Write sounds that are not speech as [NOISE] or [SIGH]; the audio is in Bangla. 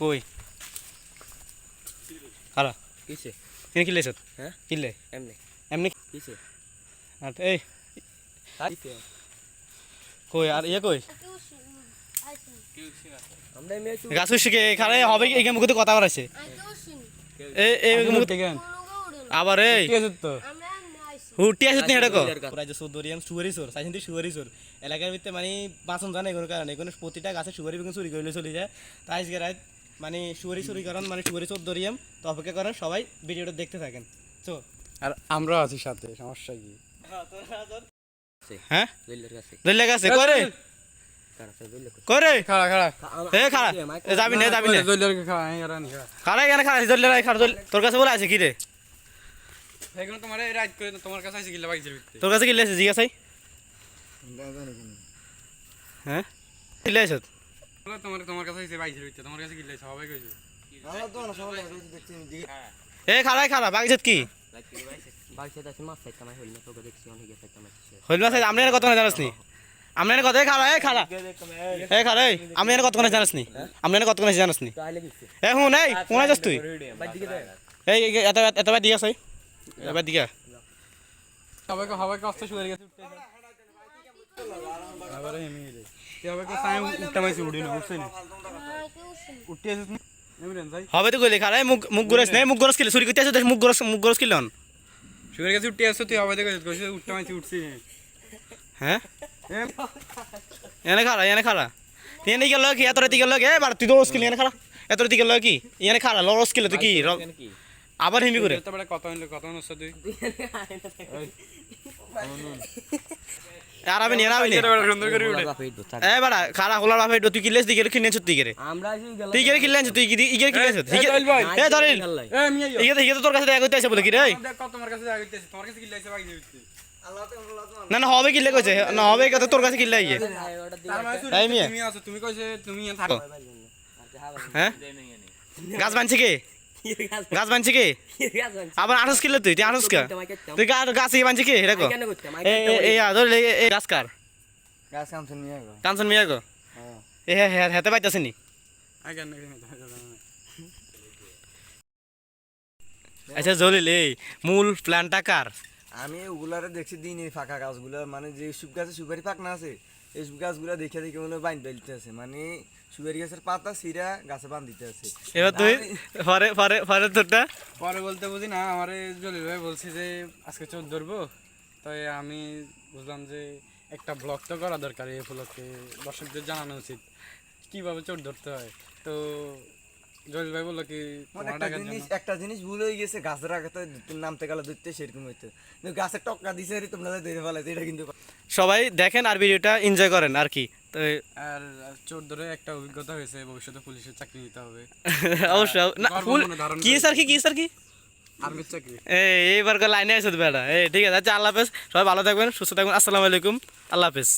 কই? খারা কিসে? কিনে সত হ্যাঁ? কিনলে এমনি। এমনি? আর এই। কই আর ইয়ে কই? আমরা এমনি একটু গাছ শিখে এখানে হবে এখানে মুখে কথা বলাছে এই এই মুখে আবার এই। হুটি আছে তুমি এটা কো? পুরা যে সুদরিয়াম সুয়ারি সোর সাইছেন সুয়ারি সোর এলাকার ভিতরে মানে বাসন জানে কোনো কারণে। কোনো প্রতিটা গাছে সুয়ারি বেগুন চুরি করলে চলে যায়। তাই আজকে রাত মানে সুয়ারি চুরি করেন মানে সুয়ারি সোর দরিয়াম তো অপেক্ষা করেন সবাই ভিডিওটা দেখতে থাকেন। চো আর আমরাও আছি সাথে সমস্যা কি? হ্যাঁ? কাছে। করে। কারাতে করে খাড়া খাড়া। এ খাড়া। যাবি না যাবি না। জইলারকে খাড়া খাড়া। খাড়া এখানে খাড়া দলিয়া খাড়া তোর কাছে বলে আছে কি রে? এখন তোমার রাইট করে তোমার কাছে আইছে গিলা বাইজের ভিতরে তোর কাছে জিজ্ঞাসা হ্যাঁ? বলো তোমার তোমার কাছে আইছে বাইজের তোমার কাছে গিলা সবাই কইছে। এ খাড়াই খাড়া বাগিছত কি? সেটা আছে মাছ হইল না তোকে দেখছি অনেক সাইড কামাই হইল মাছ আমি এর কত জানাস নি? আমি কত খাড়া এ খাড়া এ খাড়া এই আমি এর কত জানাস নি? আমি এর কত জানাস নি? এ হুন এই কোন যাস তুই? বাদ দিকে দে এই এত দিগাস এবার দিগা সবাইকে সবাইকে অস্ত শুয়ে গেছে উঠতে আবার এমনি রে সবাইকে সাই উঠতে মাইছে উড়ি না উঠছে না উঠতে আসিস না এমন যাই হবে তো কইলি খাড়া এই মুখ মুখ গরস নাই মুখ গরস কিলে চুরি করতে আছো দেখ মুখ গরস মুখ গরস কিলন শুয়ে গেছে উঠতে আসছো তুই সবাই দেখে কইছে উঠতে মাইছে উঠছি হ্যাঁ এনে খাড়া এনে খাড়া তুই এনে গেল কি এত রাতি গেল কি এবার তুই তো রস কিলি এনে খাড়া এত রাতি গেল কি এনে খাড়া লরস কিলে তুই কি র- কি আবার হিমি করে তারপরে কত হইল কত হইল তুই আর নিয়ে আবি নি। সুন্দর করে উঠে বাপ এই তো থাক। এ বাড়া খাড়া হোলা বাফে তুই কিলেস দিকে কিনে তুই গেরে আমরা তুই গেরে তুই। এ ধরিল এ মিয়া ইগে ইগে তোর কাছে দেখা আসে বলে কি রে তোমার কাছে আইতেছে তোমার কাছে গিলা আইছে বাইজের না না হবে কিনলে কইছে না হবে কথা তোর কাছে কিনলে ইয়ে তার মানে। তুমি কইছে তুমি থাকো। হ্যাঁ? গাছ বানছে কে? গাছ বানছে কে? আবার আঠাশ কিলো তুই তুই আঠাশ তুই গাছ ইয়ে বানছে কে? এটা কো। এ এ এ আ, ধর এ এ গাছ কার? কাঞ্চন মিয়া গো এ হে হে হেতে পাইতাছে নি। আচ্ছা জলিল এই মূল প্ল্যানটা কার? আমি ওগুলারে দেখছি দিন এই ফাঁকা গাছগুলো মানে যে সুপ গাছে সুপারি পাকনা আছে এই গাছগুলো দেখে দেখে মনে বাইন বেলতে আছে মানে সুপারি গাছের পাতা সিরা গাছে বান দিতে আছে এবার তুই পরে পরে পরে তোরটা? পরে বলতে বুঝি না আমার জলিল ভাই বলছি যে আজকে চোর ধরবো। তাই আমি বুঝলাম যে একটা ব্লগ তো করা দরকার এই উপলক্ষে। দর্শকদের জানানো উচিত। কীভাবে চোর ধরতে হয়? তো জলিল ভাই বলল কি মানে একটা জিনিস একটা জিনিস ভুল হয়ে গেছে গাছের আগাতে নামতে গেলে ধরতে সেরকম হইতো। কিন্তু গাছের টক্কা দিছে আর তোমরা ধরে ফেলাইতে এটা কিন্তু সবাই দেখেন আর ভিডিওটা এনজয় করেন আর কি। আর চোর ধরে একটা অভিজ্ঞতা হয়েছে ভবিষ্যতে পুলিশের চাকরি নিতে হবে। [LAUGHS] অবশ্যই না ফুল কি স্যার কি কি স্যার কি? আর্মির চাকরি। এই এইবার লাইনে আছে বেটা। এই ঠিক আছে আচ্ছা আল্লাহ হাফেজ। সবাই ভালো থাকবেন সুস্থ থাকবেন আসসালামু আলাইকুম। আল্লাহ হাফেজ।